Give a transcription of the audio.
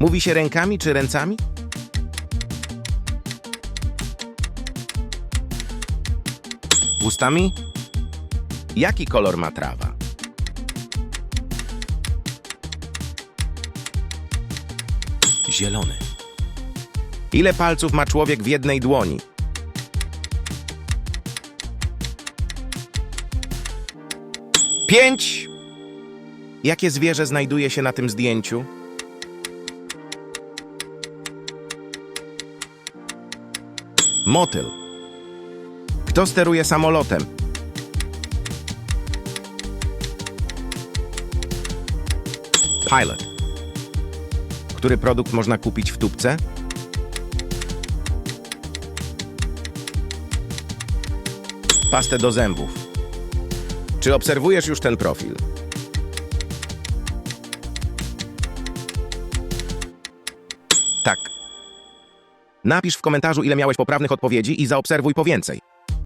Mówi się rękami czy ręcami? Ustami? Jaki kolor ma trawa? Zielony. Ile palców ma człowiek w jednej dłoni? Pięć. Jakie zwierzę znajduje się na tym zdjęciu? Motyl. Kto steruje samolotem? Pilot. Który produkt można kupić w tubce? Pastę do zębów. Czy obserwujesz już ten profil? Tak. Napisz w komentarzu, ile miałeś poprawnych odpowiedzi i zaobserwuj po więcej.